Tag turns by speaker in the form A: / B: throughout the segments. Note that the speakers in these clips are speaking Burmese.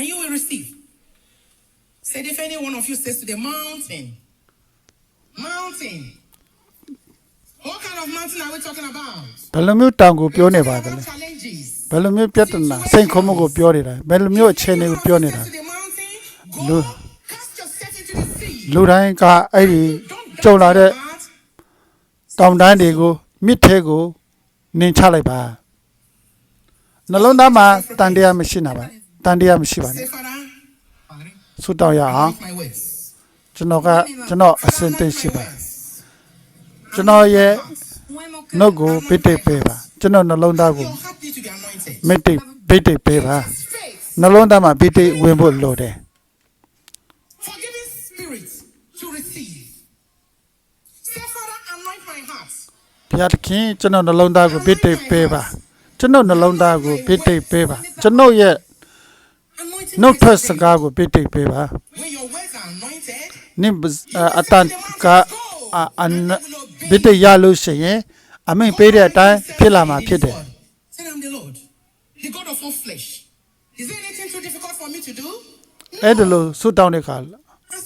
A: and you will receive. Said if any one of you says to the mountain, mountain, what kind of mountain are we talking about?
B: ဘယ်လိုမျိုးတောင်ကိုပြောနေပါသ
A: What
B: လဲ
A: kind of challenges?
B: ဘယ်လိုမျိုးပြဿနာစိန်ခေါ်မှုကိုပြောနေတာဘယ်လိုမျိုးအခြေအနေကိုပြောနေတာ
A: To the mountain, go
B: Lu-
A: cast yourself into the sea.
B: လူတိုင်းကအဲ့ဒီ
A: Don't
B: ကြုံလာတဲ့
A: that.
B: တောင်တန်းတွေကိုမြစ်ထဲကိုနင်ချလိုက်ပါနှလုံးသားမှာတန်တရားမရှိနာပါ တန်တရားမရှိပါနဲ့
A: Say, Father, Padre,
B: ဆုတောင်းရအောင်
A: anoint my words.
B: ကျွန်တော်ကကျွန်တော်အစင်သိရှိပါကျွန်တော်ရဲ့နှုတ်ကိုပိတ်တိတ်ပေးပါကျွန်တော်နှလုံးသားကို
A: Your heart needs to be anointed.
B: မိတ်တိတ်ပိတ်တိတ်ပေးပါ
A: Faith,
B: နှလုံးသားမှာပိတ်တိတ်ဝင်ဖို့လိုတယ်
A: forgiving spirit to receive. Say, Father, anoint my heart.
B: ဘုရားသခင်ကျွန်တော်နှလုံးသားကိုပိတ်တိတ်ပေးပါကျွန်တော်နှလုံးသားကိုပိတ်တိတ်ပေးပါကျွန်တော်ရဲ့
A: Anointing
B: နှုတ်ထွက်
A: is
B: စကားကိုပိတ်တိတ်ပေးပါ
A: When your words are anointed,
B: နင့်အတန်ကအန်ပိတ်တိတ်ရလို့ရှိရင်အမိန်ပေးတဲ့အတိုင်းဖြစ်လာမှာဖြစ်တယ်
A: Say, I'm the Lord, the God of all flesh. Is there anything too difficult for me to do?
B: အဲ့ဒါလို့ဆုတောင်းတဲ့အခါ
A: And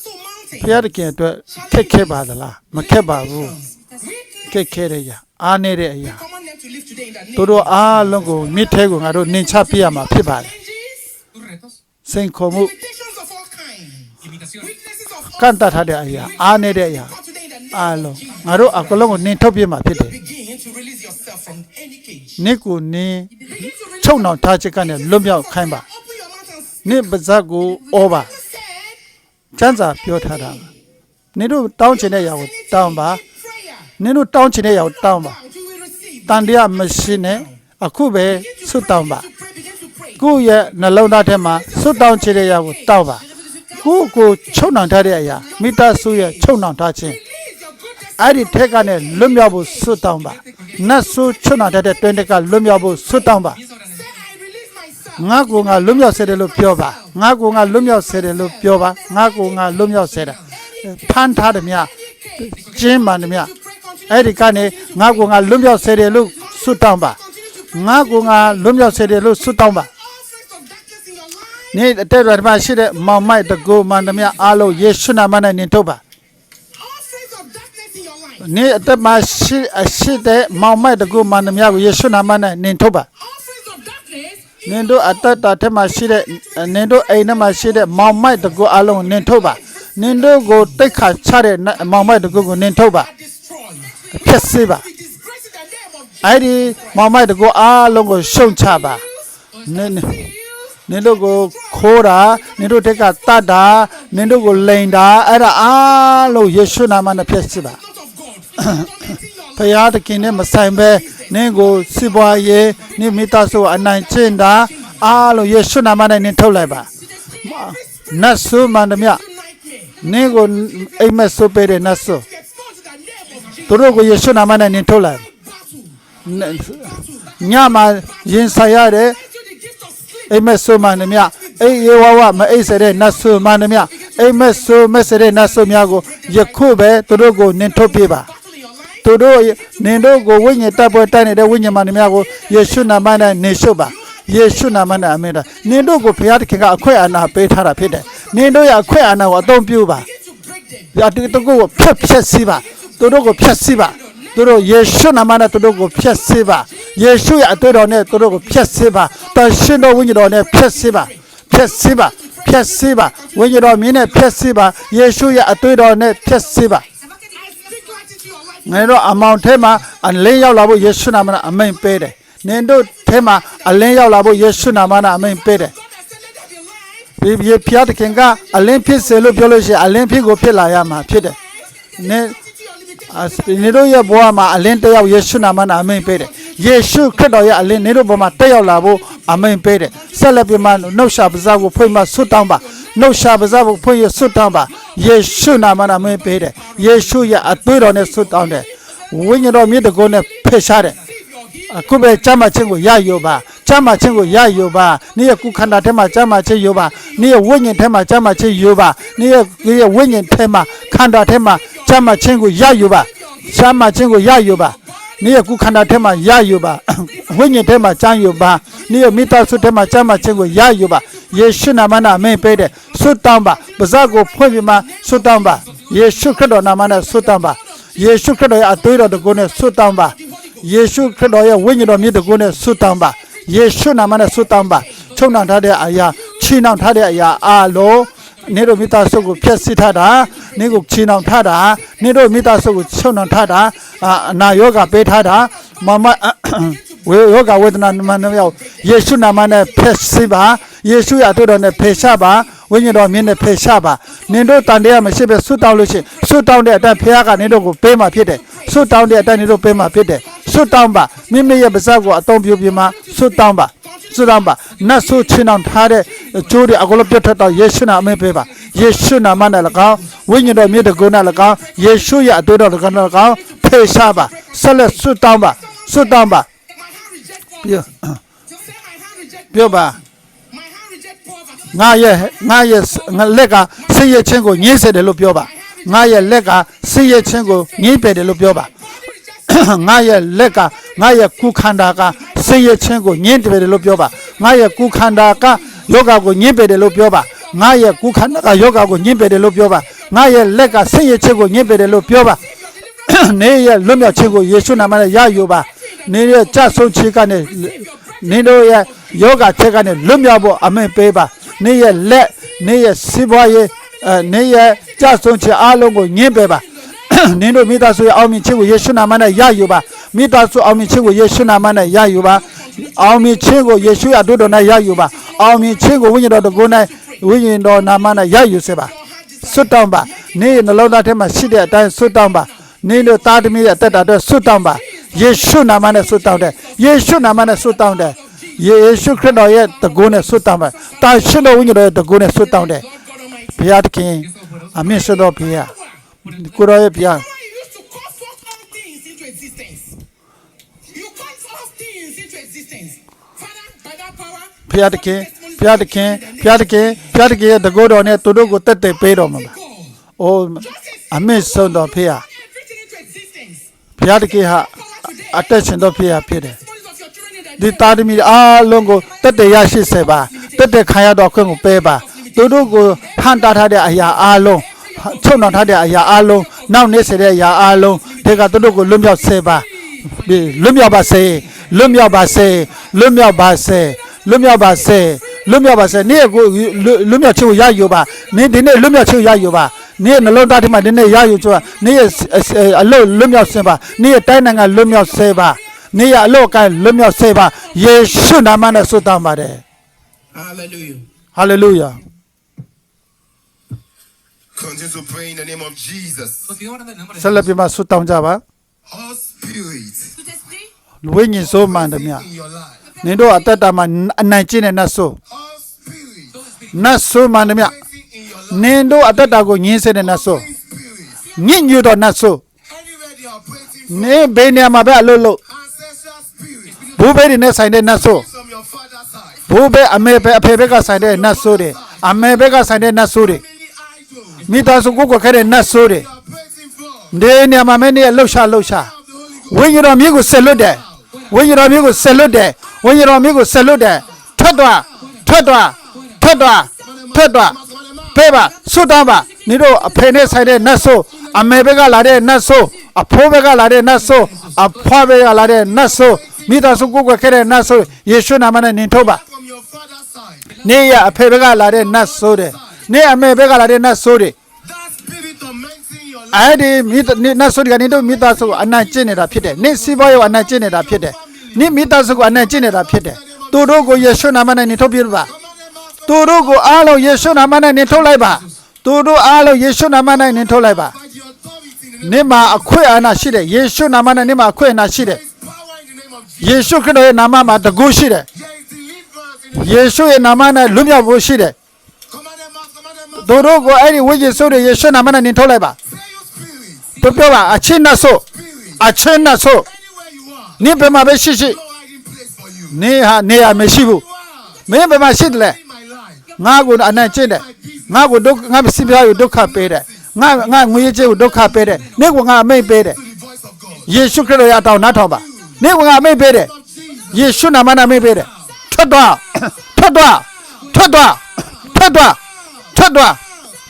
A: so, mountain.
B: ဘုရားသခင်အတွက်ခက်ခဲပါသလားမခက်ပါဘူးခက်ခဲတဲ့အရာအားနေတဲ့အရာ
A: Command them to live today in the name
B: တို့တို့အားလုံးကိုမြစ်ထဲကိုငါတို့နင်ချပြရမှာဖြစ်ပါတယ်
A: challenges,
B: စိန်ခေါ်မှု
A: limitations of all kinds, weaknesses of all
B: ကန့်တတ်ထားတဲ့အရာအားနေတဲ့အရာ
A: God today in the name
B: အား
A: of
B: လုံး
A: Jesus.
B: ငါတို့အကလုံးကိုနင်ထုတ်ပြမှာဖြစ်တယ်
A: Begin to release yourself from any cage.
B: နစ်ကိုနင်
A: Begin to release
B: ချုပ်နှောင်ထားချက်ကနေလွတ်မြောက်ခိုင်းပါ
A: Open your mouth and speak.
B: နစ်ပါဇက်ကိုအောပါ
A: Said,
B: ချမ်းသာပြောထားတာနင်တို့တောင်းချင်တဲ့အရာကိုတောင်းပါ
A: prayer.
B: နင်တို့တောင်းချင်တဲ့အရာကိုတောင်းပါ
A: Now you will receive.
B: တန်တရားမရှိနဲ့အခုပဲဆွတ်တောင်းပါ ကိုယ့်ရဲ့နှလုံးသားထဲမှာဆွတ်တောင်းချင်တဲ့အရာကိုတောင်းပါကိုယ့်ကိုချုပ်နှောင်ထားတဲ့အရာမိသားစုရဲ့ချုပ်နှောင်ထားခြင်း
A: Release your goodness.
B: အဲ့ဒီထက်ကနေလွတ်မြောက်ဖို့ဆွတ်တောင်းပါနတ်ဆိုးချုပ်နှောင်ထားတဲ့တွင်တက်ကလွတ်မြောက်ဖို့ဆွတ်တောင်းပါ
A: Say, I release myself.
B: ငါကိုငါလွတ်မြောက်စေတယ်လို့ပြောပါငါကိုငါလွတ်မြောက်စေတယ်လို့ပြောပါငါကိုငါလွတ်မြောက်စေတယ်ဖမ်းထားတယ်မြကျင်းပါတယ်မြ
A: To pray, continue
B: အဲ့ဒီကနေငါကိုငါလွတ်မြောက်စေတယ်လို့ဆွတ်တောင်းပါ
A: continue to pray.
B: ငါကိုငါလွတ်မြောက်စေတယ်လို့ဆွတ်တောင်းပါ
A: All friends of darkness in your life.
B: နေ့အတက်တော်မှာရှိတဲ့မောင်မိုက်တကူမန္တမအားလုံးယေရှုနာမနဲ့နင်ထုတ်ပါ
A: All friends of darkness in your life.
B: နေ့အတက်မှာရှိအရှိတဲ့မောင်မိုက်တကူမန္တမကိုယေရှုနာမနဲ့နင်ထုတ်ပါ
A: All friends of darkness.
B: နင်တို့အတက်တာထဲမှာရှိတဲ့နင်တို့အိမ်ထဲမှာရှိတဲ့မောင်မိုက်တကူအားလုံးနင်ထုတ်ပါနင်တို့ကိုတိတ်ခါချတဲ့မောင်မိုက်တကူကိုနင်ထုတ်ပါ
A: Are destroyed.
B: ဖျက်ဆီးပါ
A: Be disgraced in the name of Jesus.
B: အဲ့ဒီမောင်မိုက်တကူအားလုံးကိုရှုံချပါနင်
A: Use
B: နင်တို့ကိုခိုးတာနင်တို့တက်ကတတ်တာနင်တို့ကိုလိန်တာအဲ့ဒါအားလုံးယေရှုနာမနဲ့ဖျက်ဆီးပါ
A: not of God. Tormenting your
B: ဖရာသခင်နဲ့မဆိုင်ပဲနင့်ကိုစီပွားရေးနင့်မိသားစုကိုအနိုင်ကျင့်တာအားလုံးယေရှုနာမနဲ့နင်ထုတ်လိုက်ပါနတ်ဆုမန္တမြ
A: nightmare.
B: နင့်ကိုအိမ်မက်ဆုပေးတဲ့နတ်ဆု
A: Get exposed in the name of Jesus.
B: သူတို့ကိုယေရှုနာမနဲ့နင်ထုတ်လိုက်
A: Battle.
B: ညမှာရင်ဆိုင်ရတဲ့ အိမ်မက်ဆုမန္တမြအိမ်ယေဝဝမအိပ်စတဲ့နတ်ဆုမန္တမြအိမ်မက်ဆုမက်စတဲ့နတ်ဆုများကိုယခုပဲသူတို့ကိုနင်ထုတ်ပြပါ
A: Battle in your life.
B: သူတို့နင်တို့ကိုဝိညာဉ်တပ်ပွဲတိုက်နေတဲ့ဝိညာဉ်မန္တများကိုယေရှုနာမနဲ့နေရှုပါယေရှုနာမနဲ့အမင်းတော်နင်တို့ကိုဘုရားသခင်ကအခွင့်အာဏာပေးထားတာဖြစ်တယ်နင်တို့ရဲ့အခွင့်အာဏာကိုအသုံးပြုပါ
A: Begin to break them.
B: ရာတူတကုကိုဖျက်ဖျက်စီးပါသူတို့ကိုဖျက်စီးပါ သူတို့ယေရှုနာမနဲ့သူတို့ကိုဖျက်စီးပါယေရှုရဲ့အတွေ့တော်နဲ့သူတို့ကိုဖျက်စီးပါတန်ရှင်တော်ဝိညာဉ်တော်နဲ့ဖျက်စီးပါဖျက်စီးပါဖျက်စီးပါဝိညာဉ်တော်မြင်းနဲ့ဖျက်စီးပါယေရှုရဲ့အတွေ့တော်နဲ့ဖျက်စီးပါ
A: I speak light into your life.
B: ငါတို့အမောင်ထဲမှာအလင်းရောက်လာဖို့ယေရှုနာမနဲ့အမိန်ပေးတယ်။နင်တို့ထဲမှာအလင်းရောက်လာဖို့ယေရှုနာမနဲ့အမိန်ပေးတယ်
A: God has said, let there be light.
B: ။ဒီဒီဖျားတခင်ကအလင်းဖြစ်စေလို့ပြောလို့ရှိရင်အလင်းဖြစ်ကိုဖြစ်လာရမှာဖြစ်တယ်။နင် နင်တို့ရဲ့ဘဝမှာအလင်းတစ်ယောက်ယေရှုနာမနဲ့အမိန်ပေးတယ်။ယေရှုခရစ်တော်ရဲ့အလင်းနင်တို့ဘဝမှာတက်ရောက်လာဖို့အမိန်ပေးတယ်။ဆက်လက်ပြီးမှနှုတ်ရှာပါးစားကိုဖွင့်မှဆွတ်တောင်းပါ။နှုတ်ရှာပါးစားကိုဖွင့်ရဆွတ်တောင်းပါ။ယေရှုနာမနဲ့အမိန်ပေးတယ်။ယေရှုရဲ့အသွေးတော်နဲ့ဆွတ်တောင်းတယ်။ဝိညာဉ်တော်မြတ်တကုန်းနဲ့ဖယ်ရှားတယ်။
A: Receive your healing.
B: အခုပဲကြမ်းမချင်းကိုရယူပါ ကြမ်းမချင်းကိုရယူပါနေ့ရဲ့ကုခန္ဓာထဲမှာကြမ်းမချင်းယူပါနေ့ရဲ့ဝိညာဉ်ထဲမှာကြမ်းမချင်းယူပါနေ့ရဲ့နေ့ရဲ့ဝိညာဉ်ထဲမှာခန္ဓာထဲမှာကြမ်းမချင်းကိုရယူပါကြမ်းမချင်းကိုရယူပါနေ့ရဲ့ကုခန္ဓာထဲမှာရယူပါဝိညာဉ်ထဲမှာကြမ်းယူပါနေ့ရဲ့မိသားစုထဲမှာကြမ်းမချင်းကိုရယူပါယေရှုနာမနဲ့အမိန်ပေးတယ်ဆုတောင်းပါပါဇက်ကိုဖွင့်ပြီးမှဆုတောင်းပါယေရှုခရစ်တော်နာမနဲ့ဆုတောင်းပါယေရှုခရစ်တော်ရဲ့အသွေးတော်တကုနဲ့ဆုတောင်းပါယေရှုခရစ်တော်ရဲ့ဝိညာဉ်တော်မြတ်တကုနဲ့ဆုတောင်းပါ ယေရှုနာမနဲ့ဆုတောင်းပါချုံနှောင်ထားတဲ့အရာချီနှောင်ထားတဲ့အရာအားလုံးနေတို့မိသားစုကိုဖျက်ဆီးထားတာနေကိုချီနှောင်ထားတာနေတို့မိသားစုကိုချုံနှောင်ထားတာအာအနာယောဂပေးထားတာမမဝေယောဂဝေဒနာနမနမြောက်ယေရှုနာမနဲ့ဖက်ဆီးပါယေရှုရဲ့အတွေ့အတော်နဲ့ဖေရှားပါဝိညာဉ်တော်မြင့်နဲ့ဖေရှားပါနင်တို့တန်တရားမရှိပဲဆွတ်တောင်းလို့ရှိရင်ဆွတ်တောင်းတဲ့အတိုင်းဖခင်ကနင်တို့ကိုပေးမှဖြစ်တယ်ဆွတ်တောင်းတဲ့အတိုင်းနင်တို့ပေးမှဖြစ်တယ်ဆွတ်တောင်းပါမိမိရဲ့ပါးစပ်ကိုအသုံးပြုပြီးမှဆွတ်တောင်းပါဆွတ်တောင်းပါနတ်ဆိုးချင်းအောင်ထားတဲ့ကျိုးတွေအကုန်လုံးပြတ်ထွက်တော့ယေရှုနာအမင်းပေးပါယေရှုနာမနဲ့၎င်းဝိညာဉ်တော်မြင့်တဲ့ကုန်းနဲ့၎င်းယေရှုရဲ့အတွေ့အတော်က၎င်းဖေရှားပါဆက်လက်ဆွတ်တောင်းပါဆွတ်တောင်းပါ
A: My hand reject
B: ပြော
A: poverty. Just say my hand reject
B: ပြောပါ ငါရဲ့ငါရဲ့ငါလက်ကဆင်းရဲခြင်းကိုညှင်းဆဲတယ်လို့ပြောပါငါရဲ့လက်ကဆင်းရဲခြင်းကိုညှင်းပယ်တယ်လို့ပြောပါ
A: Body reject
B: ငါရဲ့လက်ကငါရဲ့ကုခန္ဓာကဆင်းရဲခြင်းကိုညှင်းပယ်တယ်လို့ပြောပါငါရဲ့ကုခန္ဓာကယောဂကိုညှင်းပယ်တယ်လို့ပြောပါငါရဲ့ကုခန္ဓာကယောဂကိုညှင်းပယ်တယ်လို့ပြောပါငါရဲ့လက်ကဆင်းရဲခြင်းကိုညှင်းပယ်တယ်လို့ပြောပါနေရဲ့လွတ်မြောက်ခြင်းကိုယေရှုနာမနဲ့ရယူပါနေရဲ့ကြဆုံးခြင်းကနေနေတို့ရဲ့ယောဂချက်ကနေလွတ်မြောက်ဖို့အမင်ပေးပါ နေရဲ့လက်နေရဲ့စီးပွားရေးအဲနေရဲ့ကြဆုံးခြင်းအလုံးကိုညှင်းပယ်ပါနင်တို့မိသားစုရဲ့အောင်မြင်ခြင်းကိုယေရှုနာမနဲ့ရယူပါမိသားစုအောင်မြင်ခြင်းကိုယေရှုနာမနဲ့ရယူပါအောင်မြင်ခြင်းကိုယေရှုရဲ့အတူတော်နဲ့ရယူပါအောင်မြင်ခြင်းကိုဝိညာဉ်တော်တကုန်းနဲ့ဝိညာဉ်တော်နာမနဲ့ရယူစေပါဆွတ်တောင်းပါနေ့နှလုံးသားထဲမှာရှိတဲ့အတိုင်းဆွတ်တောင်းပါနေ့တို့သားသမီးရဲ့အသက်တာအတွက်ဆွတ်တောင်းပါယေရှုနာမနဲ့ဆွတ်တောင်းတယ်ယေရှုနာမနဲ့ဆွတ်တောင်းတယ် ယေရှုခရစ်တော်ရဲ့တကုန်းနဲ့ဆွတ်တောင်းပါတာရှိတော်ဝိညာဉ်တော်ရဲ့တကုန်းနဲ့ဆွတ်တောင်းတယ်
A: God Almighty.
B: ဘုရားသခင်အမင်ဆွတော်ဘုရားကိုရောရဲ့ဘုရား
A: Power you used to call forth all things into existence. You call forth things into existence. Father, by that power,
B: ဘုရားသခင်ဘုရားသခင်ဘုရားသခင်ဘုရားသခင်ရဲ့တကုန်းတော်နဲ့သူတို့ကိုတက်တက်ပေးတော်မှာပါ
A: God.
B: အိုးအမင်ဆွတော်ဘုရား
A: Everything into existence.
B: ဘုရားသခင်ဟာအသက်ရှင်တော်ဘုရားဖြစ်တယ် ဒီသားသမီးအားလုံးကိုတက်တယ်ရရှိစေပါတက်တယ်ခံရတော့ခွင့်ကိုပေးပါသူတို့ကိုဟန်တာထားတဲ့အရာအားလုံးချုံနှောင်ထားတဲ့အရာအားလုံးနောက်နေစေတဲ့အရာအားလုံးဒီကသူတို့ကိုလွတ်မြောက်စေပါဒီလွတ်မြောက်ပါစေလွတ်မြောက်ပါစေလွတ်မြောက်ပါစေလွတ်မြောက်ပါစေလွတ်မြောက်ပါစေနေ့ကိုလွတ်မြောက်ခြင်းကိုရယူပါနေ့ဒီနေ့လွတ်မြောက်ခြင်းကိုရယူပါနေ့နှလုံးသားထဲမှာဒီနေ့ရယူချွာနေ့အလုတ်လွတ်မြောက်စင်ပါနေ့တိုင်းနိုင်ငံလွတ်မြောက်စေပါ နေရအလောကလွတ်မြောက်စေပါယေရှုနာမနဲ့ဆုတောင်းပါတယ်
A: Hallelujah.
B: ဟာလေလုယာ
C: Continue to pray in the name of Jesus.
D: Continúa orando en el nombre de
B: ဆက်လက်ပြီးမှဆုတောင်းကြပါ
C: All spirit
A: Tout esprit,
B: ဝိညာဉ်ဆိုးမှန်သည်မြ
C: in your life.
B: နင်တို့အသက်တာမှာအနိုင်ကျင့်တဲ့နတ်ဆိုး
C: All spirit
D: Espíritu.
B: နတ်ဆိုးမှန်သည်မြ
C: in your life.
B: နင်တို့အသက်တာကိုညှင်းဆဲတဲ့နတ်ဆိုး
C: Spirit.
B: ညစ်ညူတော့နတ်ဆိုး
C: Anywhere they are operating
B: နင်ဘယ်နေရာမှာပဲအလုပ်လုပ်
C: ancestral spirit
B: ဘူဘေးတွေနဲ့ဆိုင်တဲ့နတ်ဆိုး
C: from your father's side.
B: ဘူဘေးအမေပဲအဖေဘက်ကဆိုင်တဲ့နတ်ဆိုးတွေအမေဘက်ကဆိုင်တဲ့နတ်ဆိုးတွေ
C: Family idol.
B: မိသားစုကိုယ်ကိုယ်ခဲ့တဲ့နတ်ဆိုးတွေ
C: They are operating from
B: ဒီနေရာမှာမင်းရဲ့လှုပ်ရှားလှုပ်ရှား
C: of the Holy
B: ဝိညာဉ်တော်မြေကိုဆက်လွတ်တယ်ဝိညာဉ်တော်မြေကိုဆက်လွတ်တယ်ဝိညာဉ်တော်မြေကိုဆက်လွတ်တယ်ထွက်သွားထွက်သွားထွက်သွားထွက်သွားဖေးပါဆွတ်သားပါနေတို့အဖေနဲ့ဆိုင်တဲ့နတ်ဆိုးအမေဘက်ကလာတဲ့နတ်ဆိုးအဖိုးဘက်ကလာတဲ့နတ်ဆိုးအဖွားဘက်ကလာတဲ့နတ်ဆိုး မိသားစုကိုယ်ကိုယ်ခဲ့တဲ့နတ်ဆိုးယေရှုနာမနဲ့နင်ထုတ်ပါ
C: from your father's side.
B: နေရအဖေဘက်ကလာတဲ့နတ်ဆိုးတယ်နေအမေဘက်ကလာတဲ့နတ်ဆိုးတွေ
C: That spirit tormenting your life.
B: အဲ့ဒီမိသားနတ်ဆိုးတွေကနေတို့မိသားစုကိုအနိုင်ကျင့်နေတာဖြစ်တယ်နေစီးပွားရေးကိုအနိုင်ကျင့်နေတာဖြစ်တယ်နေမိသားစုကိုအနိုင်ကျင့်နေတာဖြစ်တယ်သူတို့ကိုယေရှုနာမနဲ့နေထုတ်ပြပါသူတို့ကိုအားလုံးယေရှုနာမနဲ့နင်ထုတ်လိုက်ပါသူတို့အားလုံးယေရှုနာမနဲ့နင်ထုတ်လိုက်ပါ
C: By the authority in the name
B: နင်မှာအခွင့်အာဏာရှိတယ်ယေရှုနာမနဲ့နင်မှာအခွင့်အာဏာရှိတယ် ယေရှုခရစ်တော်ရဲ့နာမမှာတကူရှိတယ်
C: There is deliverance in the
B: ယေရှုရဲ့နာမနဲ့လွတ်မြောက်ဖို့ရှိတယ်
C: command them out, command them out.
B: သူတို့ကိုအဲ့ဒီဝိညာဉ်ဆိုးတွေယေရှုနာမနဲ့နင်ထုတ်လိုက်ပါ
C: Say your spirit.
B: သူပြောပါအချင်းနတ်ဆိုး
C: Spirit.
B: အချင်းနတ်ဆိုး
C: Anywhere you are.
B: နင်ဘယ်မှာပဲရှိရှိ
C: No hiding place for you.
B: နင်ဟာနေရာမရှိဘူး
C: You are
B: မင်းဘယ်မှာရှိတယ်လဲ
C: in my life.
B: ငါကိုအနိုင်ကျင့်တယ်ငါကိုဒုက္ခငါစီပြားကိုဒုက္ခပေးတယ်ငါငါငွေကြေးကိုဒုက္ခပေးတယ်နေ့ကငါအမိတ်ပေးတယ်
C: To the voice of God.
B: ယေရှုခရစ်တော်ရဲ့အတောင်နားထောင်ပါ နေ့ကငါအမိတ်ပေးတယ်
C: Of Jesus.
B: ယေရှုနာမနဲ့အမိတ်ပေးတယ်ထွက်သွားထွက်သွားထွက်သွားထွက်သွားထွက်သွား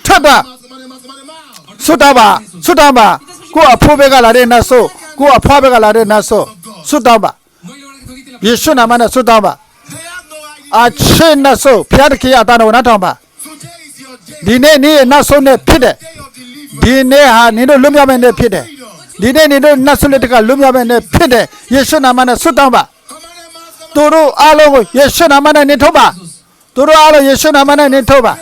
B: ထွက်သွား
C: Somebody, somebody, somebody,
B: ဆွတ်တော့ပါဆွတ်တော့ပါကိုယ့်အဖိုးဘက်ကလာတဲ့နတ်ဆိုးကိုယ့်အဖွားဘက်ကလာတဲ့နတ်ဆိုးဆွတ်တော့ပါ
D: No hay hora que tú quites la
B: ယေရှုနာမနဲ့ဆွတ်တော့ပါ
C: They have no idea.
B: အချင်းနတ်ဆိုးဖျားတခင်အတန်တော်နားထောင်ပါ
C: Today is your day.
B: ဒီနေ့နေ့နတ်ဆိုးနဲ့ဖြစ်တဲ့
C: Day of deliverance.
B: ဒီနေ့ဟာနင်တို့လွတ်မြောက်မယ့်နေ့ဖြစ်တယ် ဒီနေ့နင်တို့နတ်ဆုလက်တကလွတ်မြောက်မယ့်နေ့ဖြစ်တယ်ယေရှုနာမနဲ့ဆွတ်တော့ပါ
C: Come on, them, man, come on.
B: သူတို့အားလုံးကိုယေရှုနာမနဲ့နေထုတ်ပါသူတို့အားလုံးယေရှုနာမနဲ့နေထုတ်ပါ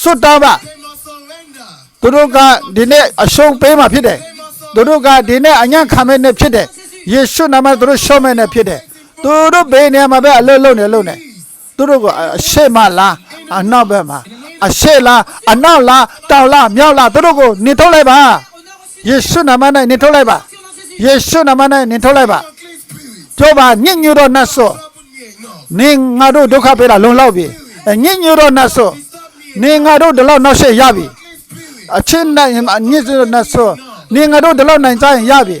B: ဆွတ်တော့ပါ
C: They must surrender.
B: သူတို့ကဒီနေ့အရှုံးပေးမှဖြစ်တယ်သူတို့ကဒီနေ့အညံ့ခံမဲ့နေ့ဖြစ်တယ်ယေရှုနာမနဲ့သူတို့ရှုံးမဲ့နေ့ဖြစ်တယ်သူတို့ဘေးနေရာမှာပဲအလုံးလုံးနေလုံးနေသူတို့ကအရှိမလားအနောက်ဘက်မှာအရှိလားအနောက်လားတောင်လားမြောက်လားသူတို့ကိုနေထုတ်လိုက်ပါ ယေရှုနာမနဲ့နေထုတ်လိုက်ပါယေရှုနာမနဲ့နေထုတ်လိုက်ပါ
C: Unclean spirit.
B: ပြောပါညစ်ညူတော့နတ်ဆို
C: Open me enough.
B: နင်းငါတို့ဒုက္ခပေးတာလုံလောက်ပြီအညစ်ညူတော့နတ်ဆိုနင်းငါတို့ဒီလောက်နောက်ဆက်ရပြီ
C: Unclean spirit.
B: အချင်းနိုင်အညစ်တော့နတ်ဆိုနင်းငါတို့ဒီလောက်နိုင်စားရင်ရပြီ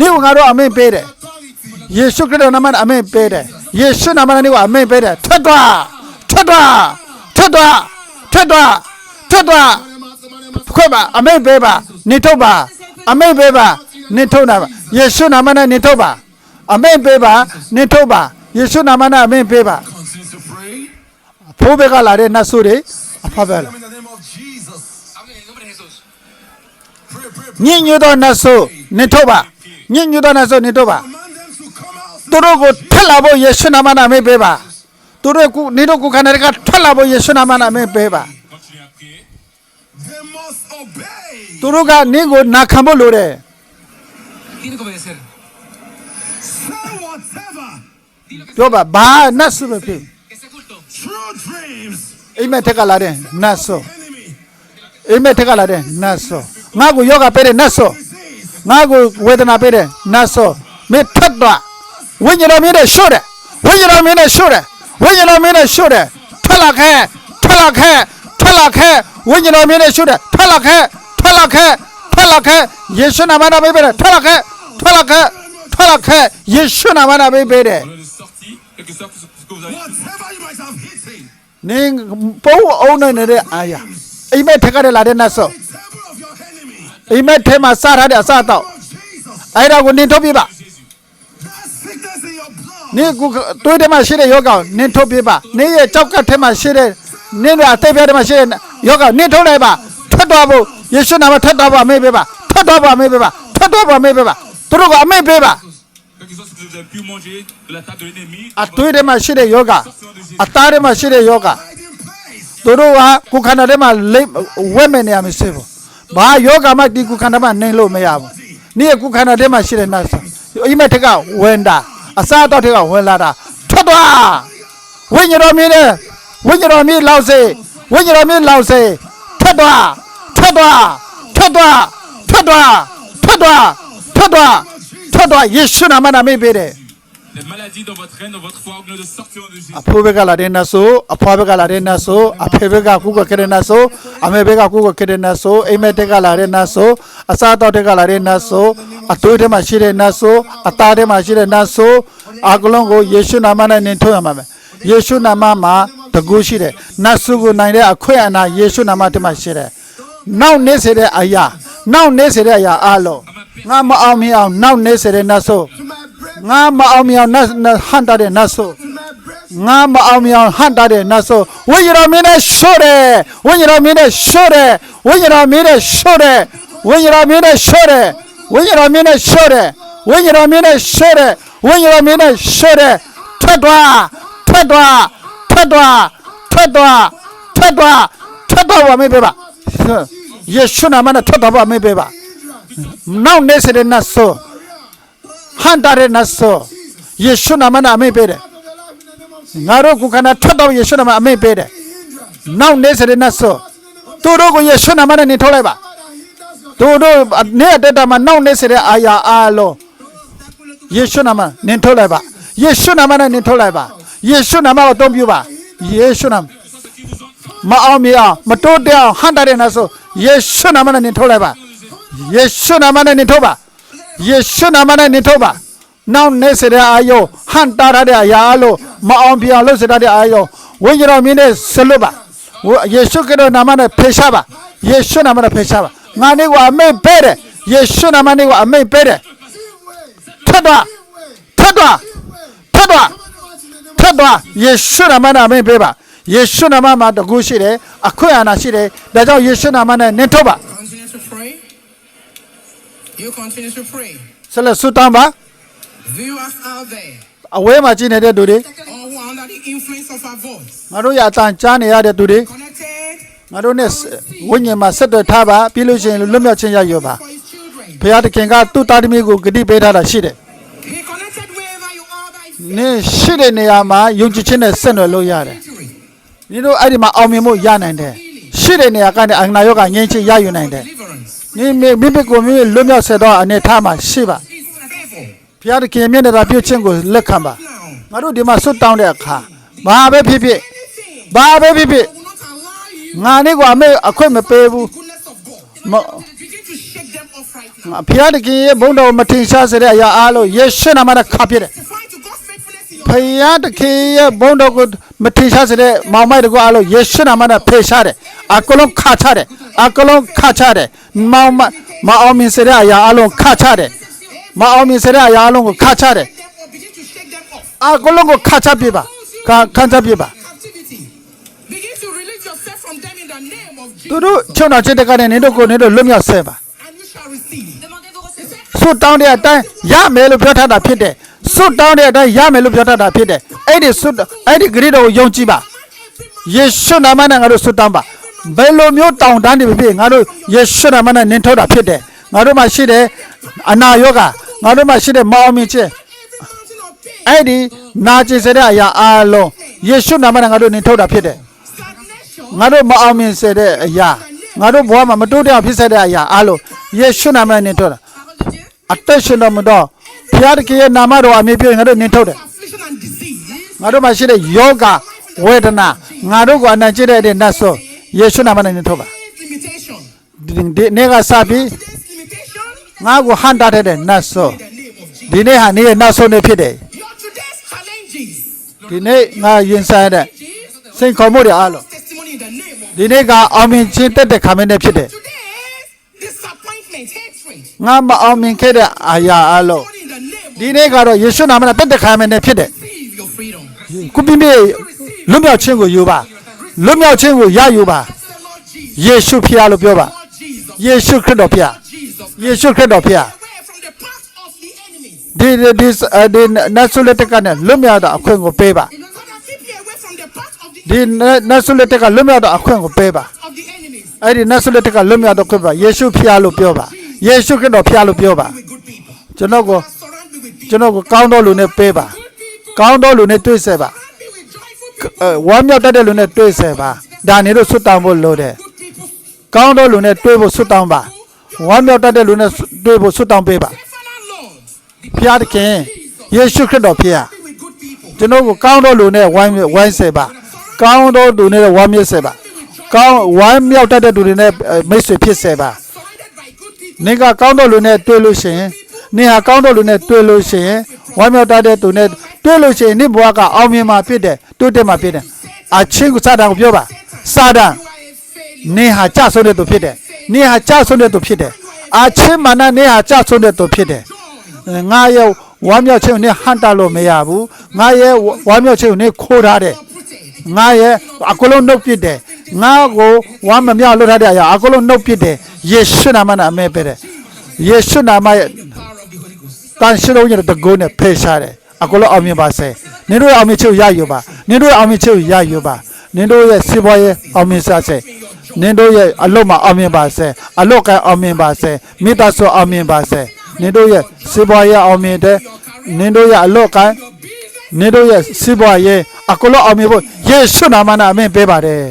B: နင်းငါတို့အမင်းပေးတယ်
C: Authority.
B: ယေရှုခရစ်တော်နာမနဲ့အမင်းပေးတယ်ယေရှုနာမနဲ့နေကအမင်းပေးတယ်ထွက်သွားထွက်သွားထွက်သွားထွက်သွားထွက်သွား
C: Somebody, somebody, somebody.
B: ခွဲပါအမိတ်ပေးပါနေထုတ်ပါ အမိတ်ပေးပါနေထုတ်နာပါယေရှုနာမနဲ့နေထုတ်ပါအမိတ်ပေးပါနေထုတ်ပါယေရှုနာမနဲ့အမိတ်ပေးပါ
C: Continue to pray.
B: ဖိုးဘက်ကလာတဲ့နတ်ဆိုးတွေအဖဘက်လာ
C: In the name of Jesus.
D: Hablen en el nombre de Jesús.
C: Pray, pray, pray.
B: ညင်ညွတ်သောနတ်ဆိုးနေထုတ်ပါညင်ညွတ်သောနတ်ဆိုးနေထုတ်ပါ
C: Command them to come out.
B: သူတို့ကိုထက်လာဖို့ယေရှုနာမနဲ့အမိတ်ပေးပါသူတို့ကနေတို့ကိုခန္ဓာတွေကထက်လာဖို့ယေရှုနာမနဲ့အမိတ်ပေးပါ
D: Continue à prier.
C: They must obey.
B: သူတို့ကနင်းကိုနာခံဖို့လိုတယ်
D: Tiene que obedecer.
C: Say whatever.
D: Di lo que
B: ပြောပါဘာနတ်ဆိုးပဲဖြစ်
D: que sea culto.
C: True dreams.
B: အိမ်မက်ထက်ကလာတဲ့နတ်ဆိုး
C: Enemy.
B: အိမ်မက်ထက်ကလာတဲ့နတ်ဆိုးငါ့ကိုယောဂပေးတဲ့နတ်ဆိုး
C: Disease.
B: ငါ့ကိုဝေဒနာပေးတဲ့နတ်ဆိုးမင်းထက်တော့ဝိညာဉ်တော်မင်းနဲ့ရှုတယ်ဝိညာဉ်တော်မင်းနဲ့ရှုတယ်ဝိညာဉ်တော်မင်းနဲ့ရှုတယ်ထက်လာခဲထက်လာခဲထက်လာခဲဝိညာဉ်တော်မင်းနဲ့ရှုတယ်ထက်လာခဲ ထက်လာခဲထက်လာခဲယေရှုနာမနဲ့ပေးတယ်ထက်လာခဲထက်လာခဲထက်လာခဲယေရှုနာမနဲ့ပေးတယ်
D: On est sorti, quel que soit ce que vous avez.
C: Whatever you might have eaten.
B: နင်းပုံးအောင်နေတဲ့အာရအိမ်မက်ထက်ကလည်းလာတဲ့နတ်ဆို
C: The table of your enemy.
B: အိမ်မက်ထဲမှာစားထားတဲ့အစားတော့
C: Oh, Jesus.
B: အဲ့ဒါကိုနင်းထုတ်ပြပါ
C: That sickness in your blood.
B: နင်းကိုတွေးထဲမှာရှိတဲ့ယောဂကိုနင်းထုတ်ပြပါနင်းရဲ့ကြောက်ကတ်ထဲမှာရှိတဲ့နင်းရဲ့အသေးပြားထဲမှာရှိတဲ့ယောဂနင်းထုတ်လိုက်ပါထွက်သွားဖို့ ယေရှုနာမထွက်သွားပါအမေပေးပါထွက်သွားပါအမေပေးပါထွက်သွားပါအမေပေးပါသူတို့ကအမေပေးပါ
D: Quel que soit ce que vous avez pu manger de la table de l'ennemi.
B: အတွေးထဲမှာရှိတဲ့ယောဂအသားထဲမှာရှိတဲ့ယောဂ
C: Hiding place.
B: သူတို့ကကိုယ်ခန္ဓာထဲမှာလိမ့်ဝက်မဲ့နေရမရှိဘူးဘာယောဂမှဒီကိုယ်ခန္ဓာမှာနိုင်လို့မရဘူးနေ့ကိုယ်ခန္ဓာထဲမှာရှိတဲ့နတ်ဆာအိမ်မက်ထက်ကဝင်တာအစားတော့ထက်ကဝင်လာတာထွက်သွားဝိညာဉ်တော်မြင်တယ်ဝိညာဉ်တော်မြင်လောက်စေဝိညာဉ်တော်မြင်လောက်စေထွက်သွား ထွက်သွားထွက်သွားထွက်သွားထွက်သွားထွက်သွားထွက်သွားယေရှုနာမနာမေးပေးတယ်
D: Les maladies dans votre reine, dans votre foie, de sortir de Jésus.
B: အဖိုးဘက်ကလာတဲ့နတ်ဆိုအဖွားဘက်ကလာတဲ့နတ်ဆိုအဖေဘက်ကကုကခဲ့တဲ့နတ်ဆိုအမေဘက်ကကုကခဲ့တဲ့နတ်ဆိုအိမ်မက်တက်ကလာတဲ့နတ်ဆိုအစားတော့တက်ကလာတဲ့နတ်ဆိုအသွေးထဲမှာရှိတဲ့နတ်ဆိုအသားထဲမှာရှိတဲ့နတ်ဆိုအကလုံးကိုယေရှုနာမနဲ့နင်ထုတ်ရမှာပဲယေရှုနာမမှာတကူရှိတယ်နတ်ဆုကိုနိုင်တဲ့အခွင့်အနာယေရှုနာမတမှာရှိတယ် နောက်နေစေတဲ့အရာနောက်နေစေတဲ့အရာအလုံးငါမအောင်မအောင်နောက်နေစေတဲ့နတ်ဆို
C: To my breath.
B: ငါမအောင်မအောင်နတ်ဟန်တာတဲ့နတ်ဆို
C: To my breath.
B: ငါမအောင်မအောင်ဟန်တာတဲ့နတ်ဆိုဝိညာဉ်တော်မင်းနဲ့ရှို့တယ်ဝိညာဉ်တော်မင်းနဲ့ရှို့တယ်ဝိညာဉ်တော်မင်းနဲ့ရှို့တယ်ဝိညာဉ်တော်မင်းနဲ့ရှို့တယ်ဝိညာဉ်တော်မင်းနဲ့ရှို့တယ်ဝိညာဉ်တော်မင်းနဲ့ရှို့တယ်ဝိညာဉ်တော်မင်းနဲ့ရှို့တယ်ထွက်သွားထွက်သွားထွက်သွားထွက်သွားထွက်သွားထွက်သွားပါမေးပေးပါ ယေရှုနာမနဲ့ထွက်သွားပါမေးပေးပါနောက်နေစေတဲ့နတ်ဆိုဟန်တာတဲ့နတ်ဆိုယေရှုနာမနဲ့အမေးပေးတယ်ငါတို့ကိုခန္ဓာထွက်တော့ယေရှုနာမအမိန့်ပေးတယ်။နောက်နေစရနတ်ဆိုသူတို့ကိုယေရှုနာမနဲ့နေထုတ်လိုက်ပါ။သူတို့နေအတ္တမှာနောက်နေစရအာယာအားလုံးယေရှုနာမနေထုတ်လိုက်ပါ။ယေရှုနာမနဲ့နေထုတ်လိုက်ပါ။ယေရှုနာမကိုအသုံးပြုပါ။ယေရှုနာမ မအောင်မရအောင်မတိုးတက်အောင်ဟန်တာတဲ့နတ်ဆိုယေရှုနာမနဲ့နေထုတ်လိုက်ပါ။ယေရှုနာမနဲ့နေထုတ်ပါ။ယေရှုနာမနဲ့နေထုတ်ပါ။နောက်နေစတဲ့အာယုဟန်တာရတဲ့အရာအလို့မအောင်ပြအောင်လုပ်စတဲ့အာယုဝိညာဉ်တော်မြင်နဲ့ဆလွတ်ပါဝယေရှုခရစ်တော်နာမနဲ့ဖေရှားပါယေရှုနာမနဲ့ဖေရှားပါငါနေ့ကအမိန်ပေးတယ်ယေရှုနာမနဲ့ကအမိန်ပေးတယ်
C: Give way.
B: ထတ်သွား
C: Give way.
B: ထတ်သွား
C: Give way.
B: ထတ်သွား
C: Come on, watch in the name of
B: ထတ်သွားယေရှုနာမနဲ့အမိန်ပေးပါ ယေရှုနာမမှာတကူရှိတယ်အခွင့်အာဏာရှိတယ်ဒါကြောင့်ယေရှုနာမနဲ့နင်းထုတ်ပါ
A: Continue to pray. You continue to pray.
B: ဆက်လက်ဆုတောင်းပါ
A: Viewers out there,
B: အဝဲမှာကြည့်နေတဲ့သူတွေ
A: all who are under the influence of our voice,
B: ငါတို့ရအတန်ကြားနေရတဲ့သူတွေ
A: connected
B: ငါတို့နဲ့ဝိညာဉ်မှာဆက်သွယ်ထားပါပြီးလို့ရှိရင်လွတ်မြောက်ခြင်းရရပါ
A: for his children.
B: ဘုရားသခင်ကသူ့သားသမီးကိုဂတိပေးထားတာရှိတယ်
A: Be connected wherever you are by faith.
B: နင်းရှိတဲ့နေရာမှာယုံကြည်ခြင်းနဲ့ဆက်နွယ်လို့ရတယ်
A: Victory.
B: နင်တို့အဲ့ဒီမှာအောင်မြင်မှုရနိုင်တယ်ရှိတဲ့နေရာကနေအင်္ဂနာယောကငြိမ်းချမ်းရယူနိုင်တယ်
A: Deliverance.
B: နင်မိမိမိကိုမိမိလွတ်မြောက်စေတော့အနေထားမှာရှိပါ
A: His favor.
B: ဘုရားသခင်မျက်နှာပြုခြင်းကိုလက်ခံပါ
A: Now,
B: ငါတို့ဒီမှာဆွတ်တောင်းတဲ့အခါဘာပဲဖြစ်ဖြစ်
A: anything
B: ဘာပဲဖြစ်ဖြစ်
A: that will not allow you
B: ငါနေ့ကအမေအခွင့်မပေးဘူး
A: the goodness of God.
B: Ma-
A: Begin to shake them off right now.
B: ဘုရားသခင်ရဲ့ဘုန်းတော်မထင်ရှားစေတဲ့အရာအားလုံးယေရှုနာမနဲ့ခါပြစ်တယ်
A: Testify to God's faithfulness in your
B: ဘုရားသခင်ရဲ့ဘုန်းတော်ကို မထင်ရှားစေတဲ့မောင်မိုက်တကူအားလုံးယေရှုနာမနဲ့ဖေရှားတယ်အကလုံးခါချတယ်အကလုံးခါချတယ်မောင်မမအောင်မြင်စေတဲ့အရာအားလုံးခါချတယ်မအောင်မြင်စေတဲ့အရာအားလုံးကိုခါချတယ်
A: them off. Begin to shake them off.
B: အကလုံးကိုခါချပြပါခါခါချပြပါ
A: Captivity. Begin to release yourself from them in the name of
B: သူ
A: Jesus.
B: တို့ချုံတော်ချစ်တဲ့ကနေနင်တို့ကိုနင်တို့လွတ်မြောက်စေပါ
A: And you shall receive.
E: Demandez vos recevoir.
B: စွတ်တောင်းတဲ့အတိုင်းရမယ်လို့ပြောထားတာဖြစ်တယ် စွတ်တောင်းတဲ့အတိုင်းရမယ်လို့ပြောထားတာဖြစ်တယ်အဲ့ဒီစွတ်အဲ့ဒီဂရိတော်ကိုယုံကြည်ပါယေရှုနာမနဲ့ငါတို့စွတ်တောင်းပါဘယ်လိုမျိုးတောင်းတန်းနေဖြစ်ငါတို့ယေရှုနာမနဲ့နင်ထုတ်တာဖြစ်တယ်ငါတို့မှာရှိတဲ့အနာရောဂါငါတို့မှာရှိတဲ့မောင်မြင့်ခြင်း
A: Every mountain of pain,
B: အဲ့ဒီနာကျင်စေတဲ့အရာအားလုံးယေရှုနာမနဲ့ငါတို့နင်ထုတ်တာဖြစ်တယ်
A: stagnation,
B: ငါတို့မအောင်မြင်စေတဲ့အရာငါတို့ဘဝမှာမတိုးတက်အောင်ဖြစ်စေတဲ့အရာအားလုံးယေရှုနာမနဲ့နင်ထုတ်တာ
E: Parole de Dieu.
B: အသက်ရှင်တော်မူတော့ ဘုရားတခင်ရဲ့နာမတော်အမြဲပြည့်ငါတို့နင်ထုတ်တယ်
A: affliction and disease.
B: ငါတို့မှာရှိတဲ့ယောဂဝေဒနာငါတို့ကိုအနံ့ကျတဲ့တဲ့နတ်ဆိုယေရှုနာမနဲ့နင်ထုတ်ပါ
A: Today's limitation.
B: ဒီဒီနေ့ကစပြီး
A: Today's limitation.
B: ငါကိုဟန်တာတဲ့တဲ့နတ်ဆို
A: In the name of Jesus.
B: ဒီနေ့ဟာနေ့ရဲ့နတ်ဆိုနေဖြစ်တယ်
A: Your today's challenges.
B: ဒီနေ့ငါရင်ဆိုင်တဲ့စိတ်ခေါ်မှုတွေအားလုံး
A: Testimony in the name of
B: ဒီနေ့ကအောင်မြင်ခြင်းတက်တဲ့ခါမင်းနဲ့ဖြစ်တယ်
A: today's disappointment, hatred.
B: ငါမအောင်မြင်ခဲ့တဲ့အရာအားလုံး ဒီနေ့ကတော့ယေရှုနာမနဲ့တက်တဲ့ခါမင်းနဲ့ဖြစ်တယ်
A: receive your freedom.
B: ကုပိမေလွတ်မြောက်ခြင်းကိုယူပါလွတ်မြောက်ခြင်းကိုရယူပါ
A: Say, Lord Jesus.
B: ယေရှုဖျားလို့ပြောပါ
A: Lord Jesus.
B: ယေရှုခရစ်တော်ဖျား
A: Jesus.
B: ယေရှုခရစ်တော်ဖျား
A: Away from the path of the enemy.
B: ဒီဒီဒီဒီနတ်ဆုလက်တက်ကနဲ့လွတ်မြောက်တော့အခွင့်ကိုပေးပါ
A: God has keep you away from the path of the,
B: ဒီနတ်ဆုလက်တက်ကလွတ်မြောက်တော့အခွင့်ကိုပေးပါ
A: of the enemies.
B: အဲ့ဒီနတ်ဆုလက်တက်ကလွတ်မြောက်တော့ခွင့်ပါယေရှုဖျားလို့ပြောပါယေရှုခရစ်တော်ဖျားလို့ပြောပါ
A: With good people.
B: ကျွန်တော်ကို
A: Surround me with people.
B: ကျွန်တော်ကိုကောင်းတော်လူနဲ့ပေးပါ
A: Good people.
B: ကောင်းတော်လူနဲ့တွေ့ဆက်ပါ
A: Surround me with joyful people.
B: အဲဝမ်းမြောက်တတ်တဲ့လူနဲ့တွေ့ဆက်ပါဒါနေလို့ဆွတ်တောင်းဖို့လိုတယ်
A: Good people.
B: ကောင်းတော်လူနဲ့တွေ့ဖို့ဆွတ်တောင်းပါဝမ်းမြောက်တတ်တဲ့လူနဲ့တွေ့ဖို့ဆွတ်တောင်းပေးပါ
A: Eternal Lord.
B: ဖျားသခင်ယေရှုခရစ်တော်ဖျား
A: Be with good people.
B: ကျွန်တော်ကိုကောင်းတော်လူနဲ့ဝိုင်းဝိုင်းစေပါကောင်းတော်လူနဲ့ဝမ်းမြောက်စေပါကောင်းဝမ်းမြောက်တတ်တဲ့လူတွေနဲ့အဲမိတ်ဆွေဖြစ်စေပါ
A: Surrounded by good people.
B: နင်ကကောင်းတော်လူနဲ့တွေ့လို့ရှိရင် နင်ဟာကောင်းတော်လူနဲ့တွေ့လို့ရှိရင်ဝမ်းမြောက်တတ်တဲ့သူနဲ့တွေ့လို့ရှိရင်နင်ဘဝကအောင်မြင်မှာဖြစ်တယ်တိုးတက်မှာဖြစ်တယ်အချင်းကိုစာတန်ကိုပြောပါစာတန်
A: You are a failure.
B: နင်ဟာကြဆုံးတဲ့သူဖြစ်တယ်နင်ဟာကြဆုံးတဲ့သူဖြစ်တယ်အချင်းမာနနင်ဟာကြဆုံးတဲ့သူဖြစ်တယ်ငါရဲ့ဝမ်းမြောက်ခြင်းကိုနင်ဟန်တာလို့မရဘူးငါရဲ့ဝမ်းမြောက်ခြင်းကိုနင်ခိုးထားတယ်
A: Uprooted.
B: ငါရဲ့အကလုံးနှုတ်ပစ်တယ်ငါကိုဝမ်းမမြောက်လွတ်ထားတဲ့အရာအကလုံးနှုတ်ပစ်တယ်ယေရှုနာမနဲ့အမဲပဲတယ်ယေရှုနာမရဲ့ တန်ရှင်းလုံးရဲ့တကုန်းနဲ့ဖေရှားတယ်အကလုံးအောင်မြင်ပါစေနင်တို့ရဲ့အောင်မြင်ခြင်းကိုရယူပါနင်တို့ရဲ့အောင်မြင်ခြင်းကိုရယူပါနင်တို့ရဲ့စီးပွားရေးအောင်မြင်စားစေနင်တို့ရဲ့အလုပ်မှာအောင်မြင်ပါစေအလုပ်ကအောင်မြင်ပါစေမိသားစုအောင်မြင်ပါစေနင်တို့ရဲ့စီးပွားရေးအောင်မြင်တဲ့နင်တို့ရဲ့အလုပ်က
A: Your business.
B: နင်တို့ရဲ့စီးပွားရေးအကလုံးအောင်မြင်ဖို့ယေရှုနာမနဲ့အမင်ပေးပါတယ်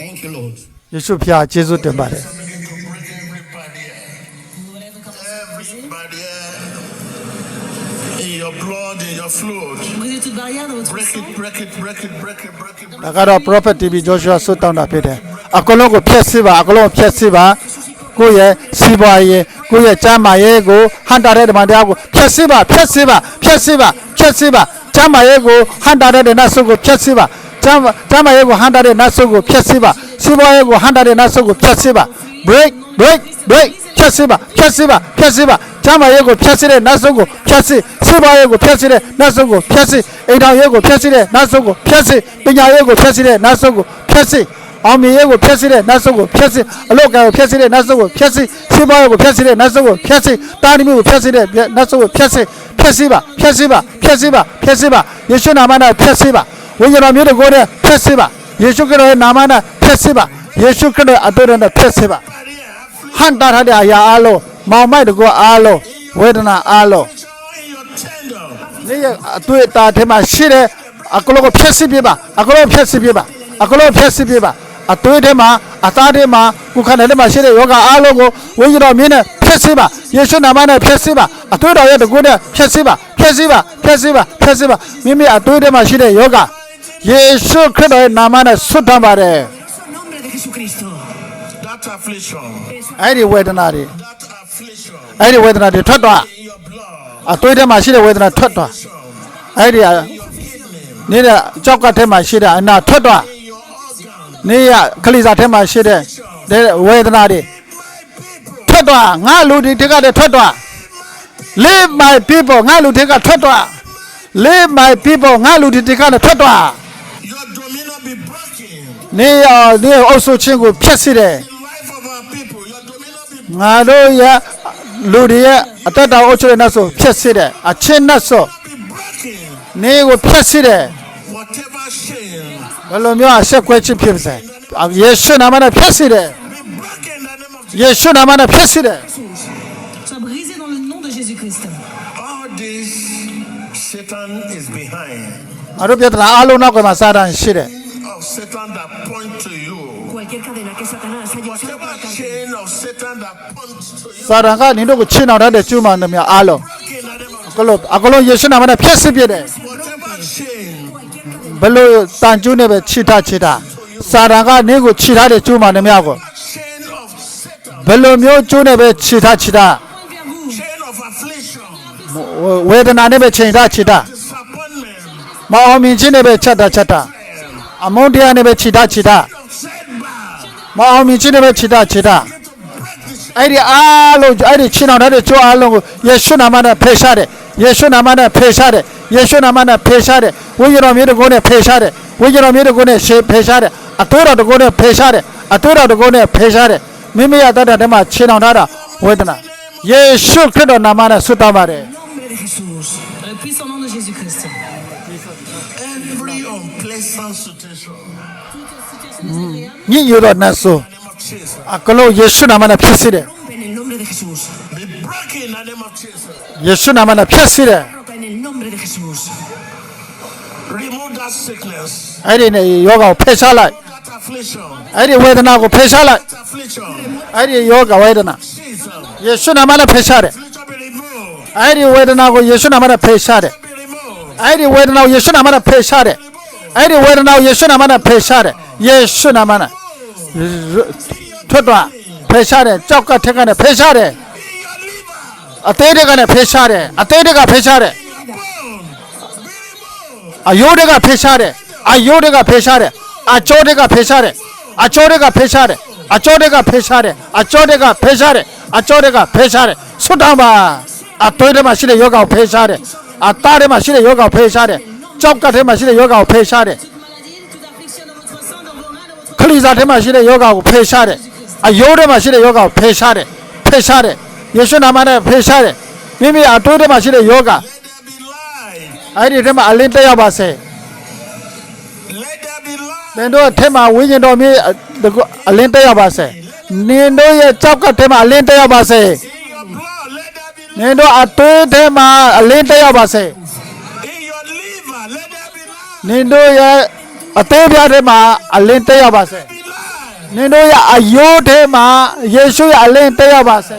A: Thank you, Lord.
B: ယေရှုဖျားကျေးဇူးတင်ပါတယ်
E: votre
C: Break
E: sang.
C: it, break it, break it, break it, break it, break
B: ဒါကတော့ prophet TV Joshua ဆွတ်တောင်းတာဖြစ်တယ်အကလုံးကိုဖျက်ဆီးပါအကလုံးကိုဖျက်ဆီးပါကိုယ့်ရဲ့စီးပွားရေးကိုယ့်ရဲ့ကျမ်းမာရေးကိုဟန်တာတဲ့ဓမ္မတရားကိုဖျက်ဆီးပါဖျက်ဆီးပါဖျက်ဆီးပါဖျက်ဆီးပါကျမ်းမာရေးကိုဟန်တာတဲ့နတ်ဆုကိုဖျက်ဆီးပါကျတမ်းတမ်းမရဲ့ကိုဟန်တာတဲ့နတ်ဆုကိုဖျက်ဆီးပါစီးပွားရေးကိုဟန်တာတဲ့နတ်ဆုကိုဖျက်ဆီးပါ break break break ဖျက်ဆီးပါဖျက်ဆီးပါဖျက်ဆီးပါတမ်းမရဲ့ကိုဖျက်ဆီးတဲ့နတ်ဆုကိုဖျက်ဆီး စီးပွားရေးကိုဖျက်ဆီးတဲ့နတ်ဆုကိုဖျက်ဆီးအိမ်ထောင်ရေးကိုဖျက်ဆီးတဲ့နတ်ဆုကိုဖျက်ဆီးပညာရေးကိုဖျက်ဆီးတဲ့နတ်ဆုကိုဖျက်ဆီးအောင်မြင်ရေးကိုဖျက်ဆီးတဲ့နတ်ဆုကိုဖျက်ဆီးအလုတ်ကံကိုဖျက်ဆီးတဲ့နတ်ဆုကိုဖျက်ဆီးစီးပွားရေးကိုဖျက်ဆီးတဲ့နတ်ဆုကိုဖျက်ဆီးတာရီမျိုးကိုဖျက်ဆီးတဲ့နတ်ဆုကိုဖျက်ဆီးဖျက်ဆီးပါဖျက်ဆီးပါဖျက်ဆီးပါဖျက်ဆီးပါယေရှုနာမနဲ့ဖျက်ဆီးပါဝိညာဉ်တော်မျိုးကိုနဲ့ဖျက်ဆီးပါယေရှုခရစ်တော်ရဲ့နာမနဲ့ဖျက်ဆီးပါယေရှုခရစ်တော်အသွေးတော်နဲ့ဖျက်ဆီးပါဟန်တာထားတဲ့အရာအားလုံးမောင်မိုက်တကောအားလုံးဝေဒနာအားလုံး
C: in your tender.
B: နေ့ရက်အတွေ့အတာထဲမှာရှိတဲ့အကလုံးကိုဖျက်ဆီးပြပါအကလုံးဖျက်ဆီးပြပါအကလုံးဖျက်ဆီးပြပါအသွေးထဲမှာအသားထဲမှာကိုယ်ခန္ဓာထဲမှာရှိတဲ့ယောဂအားလုံးကိုဝိညာဉ်တော်မြင်းနဲ့ဖျက်ဆီးပါယေရှုနာမနဲ့ဖျက်ဆီးပါအသွေးတော်ရဲ့တကူနဲ့ဖျက်ဆီးပါဖျက်ဆီးပါဖျက်ဆီးပါဖျက်ဆီးပါမိမိအသွေးထဲမှာရှိတဲ့ယောဂယေရှုခရစ်တော်ရဲ့နာမနဲ့ဆွတ်တမ်းပါတယ်
E: En nombre de Jesucristo.
C: That affliction,
B: အဲ့ဒီဝေဒနာတွေ
C: that affliction
B: အဲ့ဒီဝေဒနာတွေထွက်သွား
C: in your blood,
B: အသွေးထဲမှာရှိတဲ့ဝေဒနာထွက်သွားအဲ့ဒီဟာနေတဲ့ကြောက်ကထဲမှာရှိတဲ့အနာထွက်သွား
C: in your organ.
B: နေရခလိစာထဲမှာရှိတဲ့တဲ့ဝေဒနာတွေထွက်သွားငါလူဒီတက်ကတည်းထွက်သွား live my people ငါလူတွေကထွက်သွား live my people ငါလူဒီတက်ကတည်းထွက်သွား
C: Your dominion be broken.
B: နေရနေအုပ်စုချင်းကိုဖျက်ဆီးတယ်
C: In life of our people, your dominion be,
B: ငါတို့ရဲ့ လူတွေရဲ့အသက်တာအုပ်ချုပ်တဲ့နတ်ဆိုဖျက်ဆီးတယ်အချင်းနတ်ဆို
C: be broken.
B: နေကိုဖျက်ဆီးတယ်
C: Whatever shame,
B: ဘယ်လိုမျိုးအဆက်ကွဲခြင်းဖြစ်ပါစေယေရှုနာမနဲ့ဖျက်ဆီးတယ်
C: be broken in the name of Jesus.
B: ယေရှုနာမနဲ့ဖျက်ဆီးတယ်
E: Sois brisé dans le nom de Jésus-Christ.
C: All this, Satan is behind.
B: ငါတို့ပြဿနာအလုံးနောက်ကမှာစာတန်ရှိတယ်
C: Of Satan that point to
E: Satanás haya usado
C: Whatever
E: para cargar.
C: chain of Satan that points to you.
B: စာတန်ကနင်တို့ကိုချစ်အောင်တဲ့ကျူးမှန်သမျှအားလုံး
C: Broken in the name of
B: ကလို့အကလုံးယေရှုနာမနဲ့ဖျက်ဆီးပြတယ်
C: Whatever chain
B: ဘယ်လိုတန်ကျူးနဲ့ပဲချစ်တာချစ်တာစာတန်ကနင်ကိုချစ်ထားတဲ့ကျူးမှန်သမျှကို
C: chain of Satan,
B: ဘယ်လိုမျိုးကျူးနဲ့ပဲချစ်တာချစ်တာ
C: chain of affliction,
B: ဝေဒနာနဲ့ပဲချိန်တာချစ်တာ
C: disappointment,
B: မအောင်မြင်ခြင်းနဲ့ပဲချက်တာချက်တာအမုန်းတရားနဲ့ပဲချစ်တာချစ်တာ
C: setback.
B: မအောင်မြင်ခြင်းနဲ့ပဲချစ်တာချစ်တာအဲ့ဒီအားလုံးအဲ့ဒီချင်းအောင်တဲ့ကျိုးအားလုံးကိုယေရှုနာမနဲ့ဖေရှားတယ်ယေရှုနာမနဲ့ဖေရှားတယ်ယေရှုနာမနဲ့ဖေရှားတယ်ဝိညာဉ်တော်မျိုးတကုန်းနဲ့ဖေရှားတယ်ဝိညာဉ်တော်မျိုးတကုန်းနဲ့ရှေဖေရှားတယ်အသွေးတော်တကုန်းနဲ့ဖေရှားတယ်အသွေးတော်တကုန်းနဲ့ဖေရှားတယ်မိမိရဲ့တတ်တဲ့ထဲမှာချင်းအောင်ထားတာဝေဒနာယေရှုခရစ်တော်နာမနဲ့ဆုတောင်းပါတယ်
E: En nombre
B: ညစ်ညူတော့နတ်ဆို
C: In the name of Jesus.
B: အကလို့ယေရှုနာမနဲ့ဖြစ်စေတယ်
E: Rompe en el nombre de Jesús.
C: Be broken in the name of Jesus.
B: ယေရှုနာမနဲ့ဖြစ်စေတယ်
E: Rota en el nombre de Jesús.
C: Remove that sickness,
B: အဲ့ဒီနဲ့ယောဂကိုဖယ်ရှားလိုက်
C: that affliction,
B: အဲ့ဒီဝေဒနာကိုဖယ်ရှားလိုက်
C: that affliction.
B: အဲ့ဒီယောဂဝေဒနာ
C: Jesus.
B: ယေရှုနာမနဲ့ဖယ်ရှားတယ်
C: Affliction be removed.
B: အဲ့ဒီဝေဒနာကိုယေရှုနာမနဲ့ဖယ်ရှားတယ်
C: Be removed.
B: အဲ့ဒီဝေဒနာကိုယေရှုနာမနဲ့ဖယ်ရှားတယ် အဲ့ဒီဝေဒနာကိုယေရှုနာမနဲ့ဖယ်ရှားတယ်ယေရှုနာမနဲ့ထွက်သွားဖယ်ရှားတယ်ကြောက်ကထက်ကနဲ့ဖယ်ရှားတယ်
C: In your liver,
B: အသေးတွေကနဲ့ဖယ်ရှားတယ်အသေးတွေကဖယ်ရှားတယ်
C: your bone. Be removed.
B: အယိုးတွေကဖယ်ရှားတယ်အယိုးတွေကဖယ်ရှားတယ်အကျောတွေကဖယ်ရှားတယ်အကျောတွေကဖယ်ရှားတယ်အကျောတွေကဖယ်ရှားတယ်အကျောတွေကဖယ်ရှားတယ်အကျောတွေကဖယ်ရှားတယ်ဆွတ်တောင်းပါအသွေးထဲမှာရှိတဲ့ယောဂကိုဖယ်ရှားတယ်အသားထဲမှာရှိတဲ့ယောဂကိုဖယ်ရှားတယ် ကြောက်ကထဲမှာရှိတဲ့ယောဂကိုဖယ်ရှားတယ်
E: Toute maladie, toute affliction dans votre sang, dans vos reins, dans votre
B: ခလိစာထဲမှာရှိတဲ့ယောဂကိုဖယ်ရှားတယ်အယိုးထဲမှာရှိတဲ့ယောဂကိုဖယ်ရှားတယ်ဖယ်ရှားတယ်ယေရှုနာမနဲ့ဖယ်ရှားတယ်မိမိအသွေးထဲမှာရှိတဲ့ယောဂ
C: Let there be light.
B: အဲ့ဒီထဲမှာအလင်းတက်ရောက်ပါစေ
C: Let there be light.
B: နင်တို့ထဲမှာဝိညာဉ်တော်မြေတကူအလင်းတက်ရောက်ပါစေနင်တို့ရဲ့ကြောက်ကထဲမှာအလင်းတက်ရောက်ပါစေ
C: In your blood, let there be
B: နင်တို့အသွေးထဲမှာအလင်းတက်ရောက်ပါစေ နင်တို့ရဲ့အသေးပြားထဲမှာအလင်းတက်ရောက်ပါစေ
C: Be light.
B: နင်တို့ရဲ့အယိုးထဲမှာယေရှုရဲ့အလင်းတက်ရောက်ပါစေ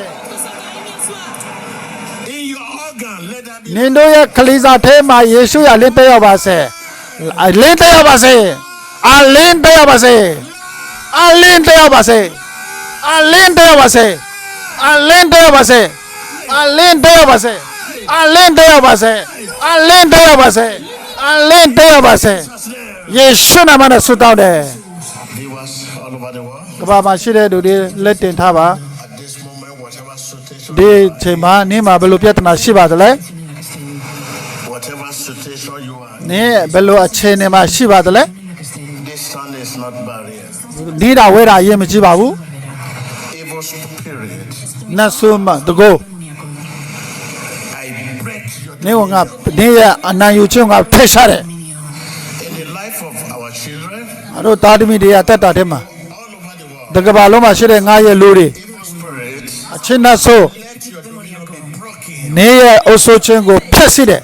C: In your organ, let there be
B: နင်တို့ရဲ့ခလီစာထဲမှာယေရှုရဲ့အလင်းတက်ရောက်ပါစေအလင်းတက်ရောက်ပါစေအလင်းတက်ရောက်ပါစေအလင်းတက်ရောက်ပါစေအလင်းတက်ရောက်ပါစေအလင်းတက်ရောက်ပါစေအလင်းတက်ရောက်ပါစေအလင်းတက်ရောက်ပါစေအလင်းတက်ရောက်ပါစေ အလင်းတက်ရောက်ပါစေ
C: Jesus' name.
B: ယေရှုနာမနဲ့ဆုတောင်းတယ်
C: Viewers all over the world.
B: ကမ္ဘာမှာရှိတဲ့လူတွေလက်တင်ထားပါ
C: At this moment, whatever situation,
B: ဒီအချိန်မှာနင်းမှာဘယ်လိုပြဿနာရှိပါသလဲ
C: whatever situation you are,
B: နင်းဘယ်လိုအခြေအနေမှာရှိပါသလဲ
C: distance is not barrier.
B: နေတာဝဲတာအရင်မကြည့်ပါဘူး
C: Evil spirit,
B: နတ်ဆိုးမတကော
C: I break your
B: နင်းကငါနင်းရဲ့အနာယူခြင်းကဖက်ရှားတယ်
C: in the life of our children,
B: အတို့သားသမီးတွေအသက်တာထဲမှာ
C: all over the world.
B: တကဘာလုံးမှာရှိတဲ့ငါရဲ့လူတွေ
C: Evil spirit,
B: အချင်းနတ်ဆိုး
C: let your dominion be broken.
B: နင်းရဲ့အုပ်ဆိုးခြင်းကိုဖျက်ဆီးတယ်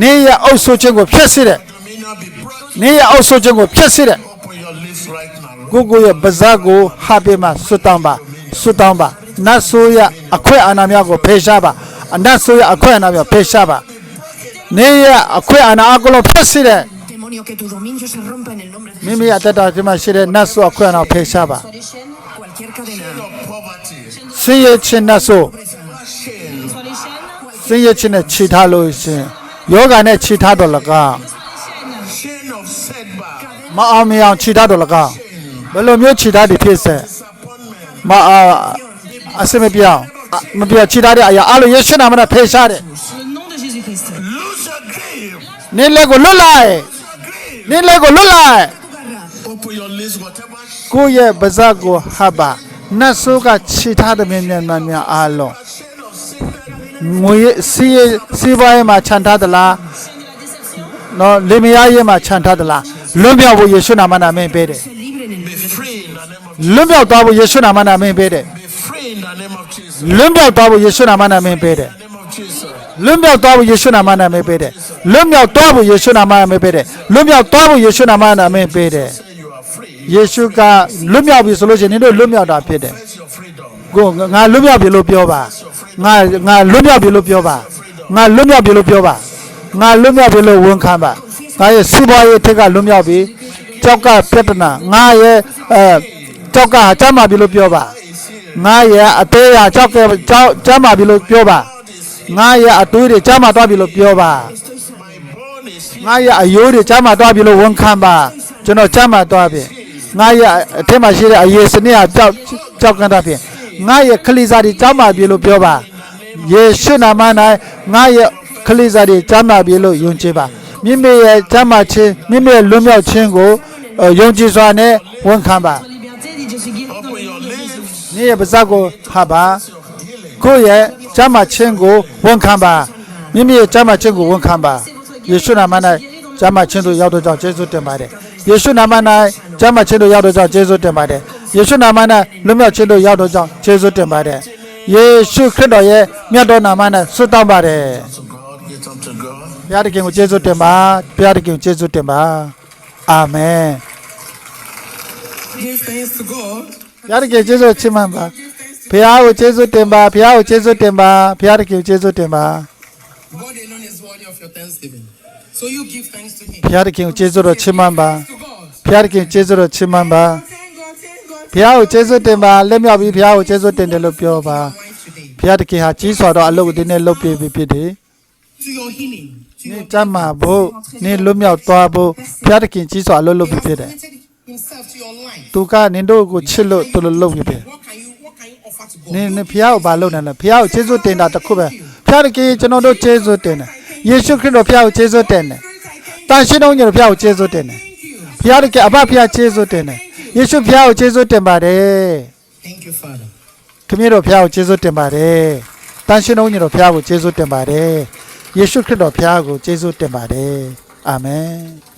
B: နင်းရဲ့အုပ်ဆိုးခြင်းကိုဖျက်ဆီးတယ်
C: Dominion be broken.
B: နင်းရဲ့အုပ်ဆိုးခြင်းကိုဖျက်ဆီးတယ်
C: Open your lips right now.
B: ကိုကိုရဲ့ပါဇက်ကိုဟာပေးမှဆွတ်တောင်းပါဆွတ်တောင်းပါနတ်ဆိုးရအခွင့်အာဏာများကိုဖေရှားပါ အနတ်ဆိုးရအခွင့်အာဏာများဖေရှားပါနေရအခွင့်အာဏာအကုန်လုံးဖျက်ဆီးတယ်
E: Demonio, que tu dominio se rompa en el nombre de
B: မိမိအတ္တတာဒီမှာရှိတဲ့နတ်ဆိုးအခွင့်အာဏာဖေရှားပါ
E: cualquier cadena.
C: Of poverty,
B: ဆင်းရဲခြင်းနတ်ဆိုး
C: shame,
B: ဆင်းရဲခြင်းနဲ့ခြေထားလို့ရှင်ယောဂာနဲ့ခြေထားတော့လကား
C: chain of setback,
B: မအောင်မအောင်ခြေထားတော့လကားဘယ်လိုမျိုးခြေထားတွေဖြစ်စေ
C: disappointment,
B: မအာအစမပြောင်းအ မပြောင်းခြေထားတဲ့အရာအလိုယေရှုနာမနဲ့ဖေရှားတယ်
E: Le nom de Jésus-Christ.
C: lose your grip.
B: နင်းလက်ကိုလွတ်လိုက်
C: Grip.
B: နင်းလက်ကိုလွတ်လိုက်
C: Open your lips, whatever
B: ကိုယ့်ရဲ့ပါဇက်ကိုဟပ်ပါနတ်ဆိုးကခြေထားတဲ့မြန်မြန်မြန်မြန်အားလုံး
C: chain of sickness,
B: ငွေစီးစီးပွားရေးမှာခြံထားသလားနော်လေမယားရေးမှာခြံထားသလားလွတ်မြောက်ဖို့ယေရှုနာမနာမင်းပေးတယ်
E: Se libre en el
C: be free in the name of
B: လွတ်မြောက်သွားဖို့ယေရှုနာမနာမင်းပေးတယ်
C: be free in the name of Jesus.
B: လွတ်မြောက်သွားဖို့ယေရှုနာမနာမင်းပေးတယ်
C: In the name of Jesus.
B: လွတ်မြောက်သွားဖို့ယေရှုနာမနာမင်းပေးတယ်လွတ်မြောက်သွားဖို့ယေရှုနာမနာမင်းပေးတယ်လွတ်မြောက်သွားဖို့ယေရှုနာမနာမင်းပေးတယ်
C: Say you are free.
B: ယေရှုကလွတ်မြောက်ပြီဆိုလို့ရှိရင်နင်တို့လွတ်မြောက်တာဖြစ်တယ်
C: That's your freedom.
B: ကိုငါလွတ်မြောက်ပြီလို့ပြောပါငါငါလွတ်မြောက်ပြီလို့ပြောပါငါလွတ်မြောက်ပြီလို့ပြောပါငါလွတ်မြောက်ပြီလို့ဝန်ခံပါငါရဲ့စီးပွားရေးထက်ကလွတ်မြောက်ပြီကြောက်ကပြဿနာငါရဲ့အဲ ကြောက်ကကျမ်းမာပြီလို့ပြောပါငါရဲ့အသေးရကြောက်ကကြောက်ကျမ်းမာပြီလို့ပြောပါငါရဲ့အသွေးတွေကျမ်းမာသွားပြီလို့ပြောပါ
C: My bone is healed.
B: ငါရဲ့အယိုးတွေကျမ်းမာသွားပြီလို့ဝန်ခံပါကျွန်တော်ကျမ်းမာသွားပြီငါရဲ့အထက်မှာရှိတဲ့အယေစနစ်ကကြောက်ကြောက်ကန်းတာဖြင့်ငါရဲ့ခလိစားတွေကျမ်းမာပြီလို့ပြောပါယေရှုနာမ၌ငါရဲ့ခလိစားတွေကျမ်းမာပြီလို့ယုံကြည်ပါမိမိရဲ့ကျမ်းမာခြင်းမိမိရဲ့လွတ်မြောက်ခြင်းကို呃ယုံကြည်စွာနဲ့ဝန်ခံပါ နေ့ရဲ့ပါဇက်ကိုဟာပါကိုယ့်ရဲ့ကျမ်းမာခြင်းကိုဝန်ခံပါမိမိရဲ့ကျမ်းမာခြင်းကိုဝန်ခံပါယေရှုနာမ၌ကျမ်းမာခြင်းတို့ရောက်တော့ကြောင့်ယေရှုတင်ပါတယ်ယေရှုနာမ၌ကျမ်းမာခြင်းတို့ရောက်တော့ကြောင့်ယေရှုတင်ပါတယ်ယေရှုနာမ၌လွတ်မြောက်ခြင်းတို့ရောက်တော့ကြောင့်ယေရှုတင်ပါတယ်ယေရှုခရစ်တော်ရဲ့မြတ်တော်နာမ၌ဆုတောင်းပါတယ်
C: To God, get unto God.
B: ဘုရားတခင်ကိုယေရှုတင်ပါဘုရားတခင်ကိုယေရှုတင်ပါအာမင်
A: Give thanks to God.
B: ဘုရားတခင်ယေရှုချီးမွမ်းပါဘုရားကိုယေရှုတင်ပါဘုရားကိုယေရှုတင်ပါဘုရားတခင်ကိုယေရှုတင်ပါ
A: God alone is worthy of your thanksgiving. So you give thanks to Him.
B: ဘုရားတခင်ကိုကျေးဇူးတော်ချီးမွမ်းပါ
A: To God.
B: ဘုရားတခင်ကျေးဇူးတော်ချီးမွမ်းပါ
A: Thank God, thank God.
B: ဘုရားကိုကျေးဇူးတင်ပါလက်မြောက်ပြီးဘုရားကိုကျေးဇူးတင်တယ်လို့ပြောပါ
A: Life today.
B: ဘုရားတခင်ဟာကြီးစွာသောအလုပ်ကိုဒီနေ့လုပ်ပြပြီးဖြစ်တယ်
A: To your healing. To
B: န
A: your
B: င်းကျမ်းမာဖို့နင်းလွတ်မြောက်သွားဖို့ဘုရားတခင်ကြီးစွာအလုပ်လုပ်ပြီးဖြစ်တယ်
A: committed Himself to your life.
B: သူကနင်တို့ကိုချစ်လို့သူလိုလုပ်ပြီးဖြစ်
A: What can you what can you offer to God?
B: နင်းနင်ဘုရားကိုဘာလုပ်နေလဲဘုရားကိုကျေးဇူးတင်တာတစ်ခုပဲဘုရားတခင်ကျွန်တော်တို့ကျေးဇူးတင်တယ်ယေရှုခရစ်တော်ဘုရားကိုကျေးဇူးတင်တယ်တန်ရှင်းတော်ညတော်ဘုရားကိုကျေးဇူးတင်တယ်ဘုရားတခင်အဘဘုရားကျေးဇူးတင်တယ်ယေရှုဘုရားကိုကျေးဇူးတင်ပါတယ်
A: Thank you, Father.
B: ခမည်းတော်ဖျားကိုကျေးဇူးတင်ပါတယ်။တန်ရှင်တော်ညီတော်ဖျားကိုကျေးဇူးတင်ပါတယ်။ယေရှုခရစ်တော်ဖျားကိုကျေးဇူးတင်ပါတယ်။အာမင်။